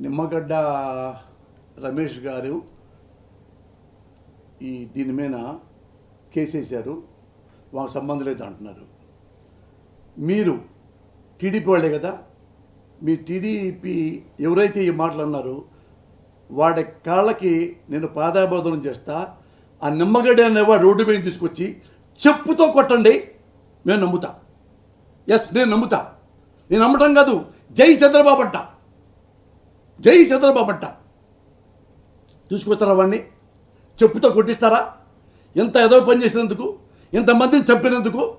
నిమ్మగడ్డ రమేష్ గారు ఈ దీని మీద కేసేశారు మాకు సంబంధం లేదు అంటున్నారు. మీరు టీడీపీ వాళ్ళే కదా? మీ టీడీపీ ఎవరైతే ఈ మాటలు అన్నారో వాడి కాళ్ళకి నేను పాదాబోధనం చేస్తా. ఆ నిమ్మగడ్డ అనేవాడు రోడ్డు మీద తీసుకొచ్చి చెప్పుతో కొట్టండి నేను నమ్ముతా. ఎస్ నేను నమ్ముతా. నేను నమ్మటం కాదు జై చంద్రబాబు అంటా. జై చంద్రబాబు అంట. తీసుకొస్తారా వాడిని చెప్పుతో కొట్టిస్తారా? ఎంత ఏదో పని చేసినందుకు ఎంతమందిని చంపినందుకు?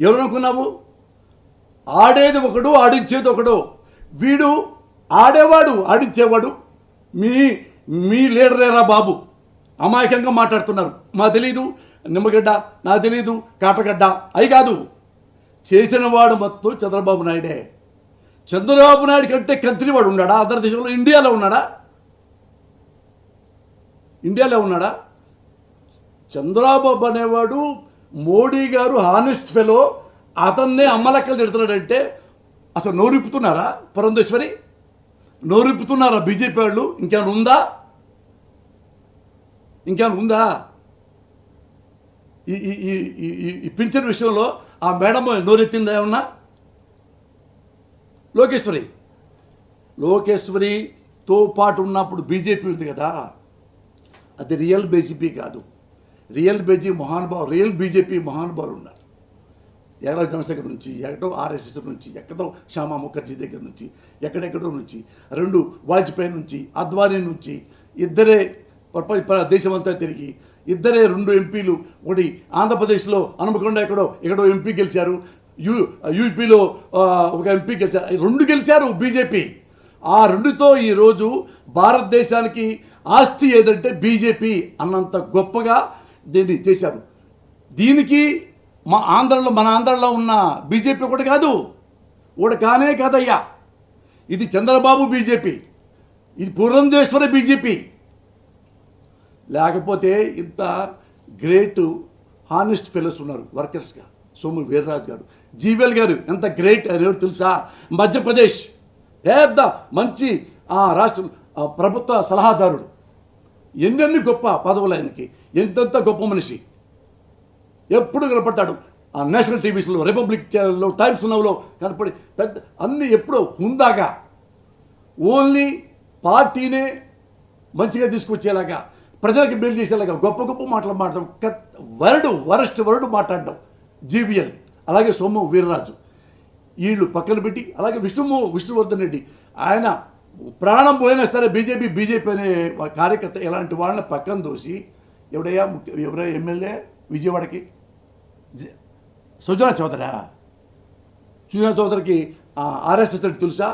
ఎవరనుకున్నావు? ఆడేది ఒకడు ఆడించేది ఒకడు. వీడు ఆడేవాడు ఆడించేవాడు. మీ మీ లీడరేరా బాబు. అమాయకంగా మాట్లాడుతున్నారు. మా తెలీదు. నిమ్మగడ్డ నా తెలీదు. కాటగడ్డ. అయి కాదు. చేసిన వాడు మొత్తం చంద్రబాబు నాయుడే. చంద్రబాబు నాయుడు కంటే కంత్రివాడు ఉన్నాడా? అందరి దేశంలో ఇండియాలో ఉన్నాడా? ఇండియాలో ఉన్నాడా? చంద్రబాబు అనేవాడు మోడీ గారు హానెస్ట్ ఫెలో అతన్నే అమ్మలక్కలు తిడుతున్నాడంటే అసలు నోరిప్పుతున్నారా? పురంధేశ్వరి? నోరిప్పుతున్నారా బీజేపీ వాళ్ళు? ఇంకేమైనా ఉందా? ఇంకేమైనా ఉందా? ఈ ఈ ఈ పింఛన్ విషయంలో ఆ మేడం నోరెత్తిందా ఏమన్నా? లోకేశ్వరి. లోకేశ్వరితో పాటు ఉన్నప్పుడు బీజేపీ ఉంది కదా. అది రియల్ బీజేపీ కాదు. రియల్ బీజేపీ మహానుభావు రియల్ బీజేపీ మహానుభావులు ఉన్నారు. ఎక్కడో చంద్రశేఖర్ నుంచి ఎక్కడో ఆర్ఎస్ఎస్ నుంచి ఎక్కడో శ్యామా ముఖర్జీ దగ్గర నుంచి ఎక్కడెక్కడో నుంచి రెండు వాజ్పేయి నుంచి అద్వానీ నుంచి ఇద్దరే ప్రపంచ దేశమంతా తిరిగి ఇద్దరే రెండు ఎంపీలు ఒకటి ఆంధ్రప్రదేశ్లో అనుమకుండా ఎక్కడో ఎక్కడో ఎంపీ గెలిచారు. యూ యూపీలో ఒక ఎంపీ గెలిచారు. రెండు గెలిచారు బీజేపీ. ఆ రెండుతో ఈరోజు భారతదేశానికి ఆస్తి ఏదంటే బీజేపీ అన్నంత గొప్పగా దీన్ని చేశారు. దీనికి మా ఆంధ్రలో మన ఆంధ్రలో ఉన్న బీజేపీ ఒకటి కాదు ఒకటి కానే కాదయ్యా. ఇది చంద్రబాబు బీజేపీ ఇది పురంధేశ్వర బీజేపీ. లేకపోతే ఇంత గ్రేట్ హానెస్ట్ ఫెలోస్ ఉన్నారు వర్కర్స్గా. సోము వీర్రాజు గారు. జీవెల్ గారు ఎంత గ్రేట్ అనేవారు తెలుసా? మధ్యప్రదేశ్ పెద్ద మంచి ఆ, రాష్ట్ర ప్రభుత్వ సలహాదారుడు. ఎన్నెన్ని గొప్ప పదవులు ఆయనకి. ఎంతెంత గొప్ప మనిషి. ఎప్పుడు కనపడతాడు ఆ నేషనల్ టీవీస్లో రిపబ్లిక్ ఛానల్లో టైమ్స్ నవ్లో కనపడి పెద్ద అన్ని ఎప్పుడో హుందాగా. ఓన్లీ పార్టీనే మంచిగా తీసుకొచ్చేలాగా ప్రజలకు బిల్ చేసేలాగా గొప్ప గొప్ప మాటలు మాట్లాడడం వరడు వరస్ట్ వరడు మాట్లాడడం. జీవీఎల్ అలాగే సోము వీర్రాజు. వీళ్ళు పక్కన పెట్టి అలాగే విష్ణు విష్ణువర్ధన్ రెడ్డి. ఆయన ప్రాణం పోయినా సరే బీజేపీ బీజేపీ అనే కార్యకర్త ఇలాంటి వాళ్ళని పక్కన దోసి ఎవడయ్యా ముఖ్య ఎవరయ్యా ఎమ్మెల్యే? విజయవాడకి. సుజనా చౌదరా? సుజనా చౌదరికి ఆర్ఎస్ఎస్ అంటే తెలుసా?